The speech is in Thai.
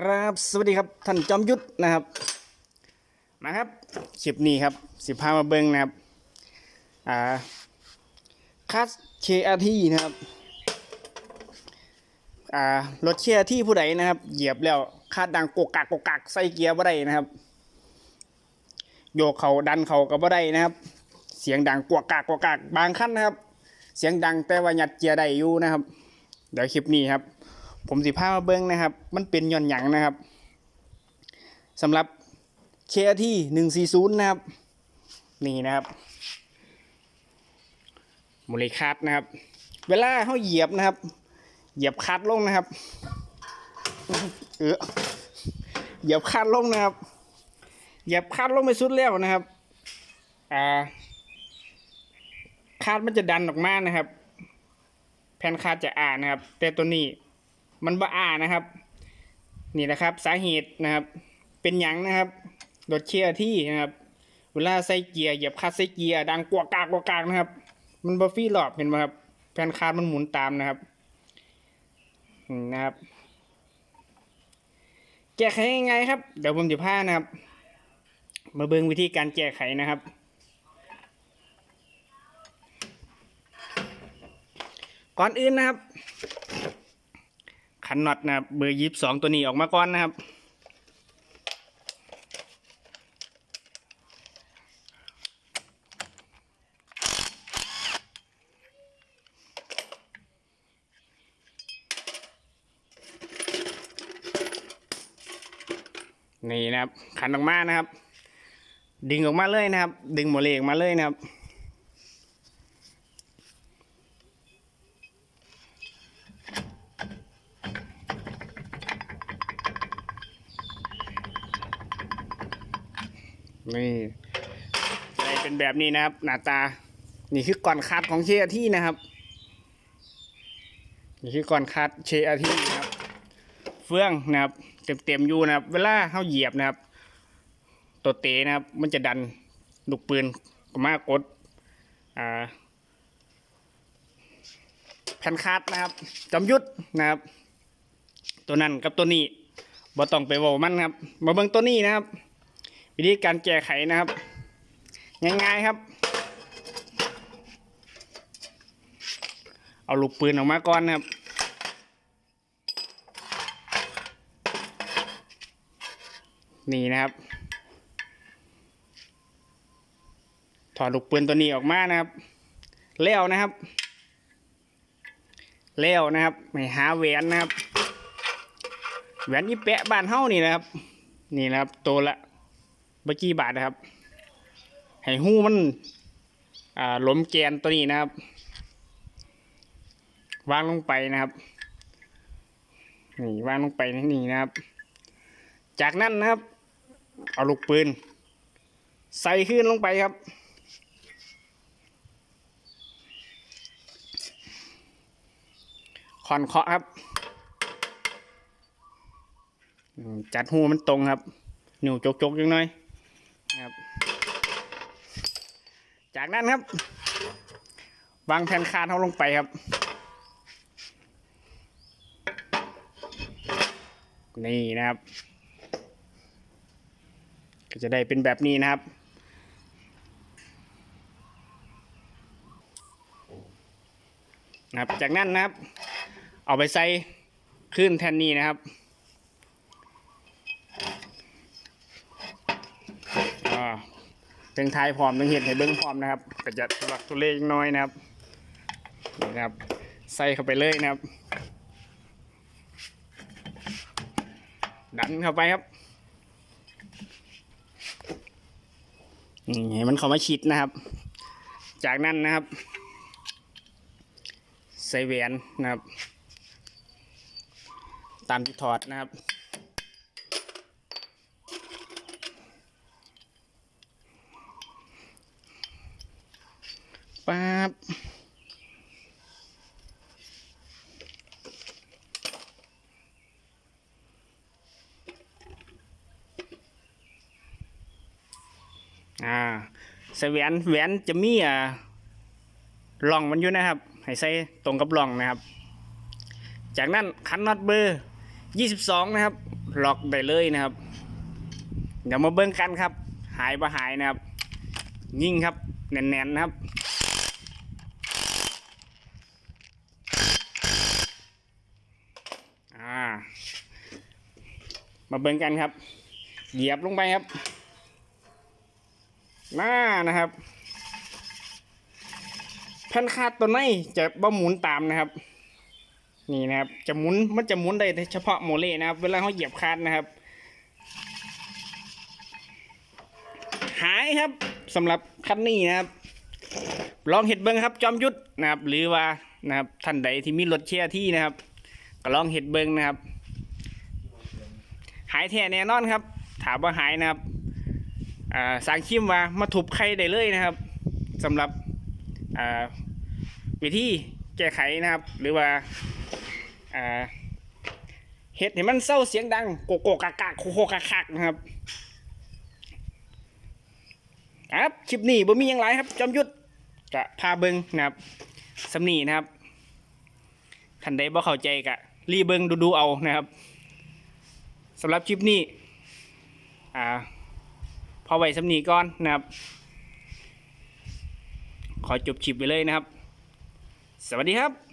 ครับสวัสดีครับท่านจอมยุทธนะครับมาครับคลิปนี้ครับสิพามาเบิ้งนะครับอ่าคัสเคอาทีนะครับอ่ารถเคอาที่ผู้ใดนะครับ เหยียบแล้วคาดดังกกกักกกกักใส่เกียร์บ่ได้นะครับ โยกเขาดันเขาก็บ่ได้นะครับ เสียงดังกวกกักกวกกักบางขั้นนะครับ เสียงดังแต่ว่าหยัดเกียร์ได้อยู่นะครับ เดี๋ยวคลิปนี้ครับ ผมสิพามาเบิ้งนะครับ มันเป็นย่อนหยังนะครับสำหรับเคที่หนึ่งสี่ศูนย์นะครับ นี่นะครับมูลค่านะครับ เวลาเขาเหยียบนะครับ เหยียบคัดลงนะครับเออเหยียบคัดลงนะครับ เหยียบคัดลงไปสุดแล้วนะครับอ่าคาดมันจะดันออกมานะครับ แผ่นคาดจะอ่านะครับ แต่ตัวนี้ มันบ้านะครับ นี่นะครับสาเหตุนะครับ เป็นหยังนะครับรถเชียร์ที่นะครับ เวลาใส่เกียร์เหยียบคัดใส่เกียร์ดังกวกกากกวกกากนะครับ มันบอฟี่หลอบเห็นไหมครับแผ่นคาดมันหมุนตามนะครับนี่นะครับ แก้ไขยังไงครับ เดี๋ยวผมจะพานะครับ มาเบิ่งวิธีการแก้ไขนะครับ ก่อนอื่นนะครับ ขันน็อตนะครับเบอร์ยีบสองตัวนี้ออกมาก่อนนะครับนี่นะครับขันออกมานะครับ ดึงออกมาเลยนะครับ ดึงหมดเลยออกมาเลยนะครับ นี่จะได้เป็นแบบนี้นะครับ หน้าตา นี่คือก่อนคัดของเชอาที่นะครับ นี่คือก่อนคัดเชอาที่นะครับ เฟื่องนะครับ เต็มๆอยู่นะครับ เวลาเข้าเหยียบนะครับ ตัวเตะนะครับ มันจะดันลูกปืนกมากดอ่าแผ่นคัดนะครับจำยุทธนะครับ ตัวนั้นกับตัวนี้บ่ต้องไปเวอมันครับ มาเบิ่งตัวนี้นะครับ วิธีการแก้ไขนะครับ ง่ายๆครับ เอาลูกปืนออกมาก่อนนะครับนี่นะครับ ถอดลูกปืนตัวนี้ออกมานะครับ แล้วนะครับ แล้วนะครับไม่หาแหวนนะครับ แหวนยี่แปะบ้านเฮ้านี่นะครับ นี่นะครับ ตัวละ เมื่อกี้บาทนะครับให้หู้มันอ่าล้มแกนตัวนี้นะครับ วางลงไปนะครับนี่วางลงไปนี่นะครับ จากนั้นนะครับ เอาลูกปืน ใส่ขึ้นลงไปครับคอนเคาะครับ จัดหูมันตรงครับ หนิวจกๆยังน้อยนะครับ จากนั้นครับ วางแผ่นคานเขาลงไปครับ นี่นะครับ ก็จะได้เป็นแบบนี้นะครับนะครับ จากนั้นนะครับ เอาไปใส่ขึ้นแทนนี้นะครับ อ่า เพ่งทายพร้อมต้องเห็นให้เบิ้งพร้อมนะครับก็จะทุลักทุเลจักหน้อยนะครับนี่นะครับ ใส่เข้าไปเลยนะครับ ดันเข้าไปครับนี่มันเข้ามาชิดนะครับ จากนั้นนะครับ ใส่แหวนนะครับ ตามที่ถอดนะครับับ อ่าใส่แหวนแหวนจะมีอ่าร่องมันอยู่นะครับ ให้ใส่ตรงกับร่องนะครับ จากนั้นคันน็อตเบอร์ 22 นะครับ ล็อกได้เลยนะครับ เดี๋ยวมาเบิ้งกันครับ หายบ่หายนะครับ ยิ่งครับแน่นๆนะครับ อ่า มาเบิ้งกันครับ เหยียบลงไปครับหน้านะครับแผ่นคาดตัวในจะบ่หมุนตามนะครับ นี่นะครับ จะหมุนมันจะหมุนได้เฉพาะโมเลนะครับ เวลาเขาเหยียบคาดนะครับ หายครับสำหรับคันนี้นะครับ ลองเห็ดเบิ้งครับ จอมยุทธนะครับ หรือว่านะครับท่านใดที่มีรถเชียร์ที่นะครับ ก็ลองเห็ดเบิ้งนะครับ หายแท้แน่นอนครับ ถามว่าหายนะครับสางคิมว่ามาทุบไข่ได้เลยนะครับสำหรับวิธีแก้ไขนะครับ หรือว่าเห็ดให้มันเศร้าเสียงดังโกโกกากากโคโคกากากนะครับครับคลิปนี้บ่มีหยังไรครับจอมยุทธจะพาเบิงนะครับสำนีนะครับท่านใดบ่เข้าใจกะรีเบิงดูดูเอานะครับ สำหรับคลิปนี้ อ่า พอไว้สำนีก่อนนะครับ ขอจบคลิปไปเลยนะครับ สวัสดีครับ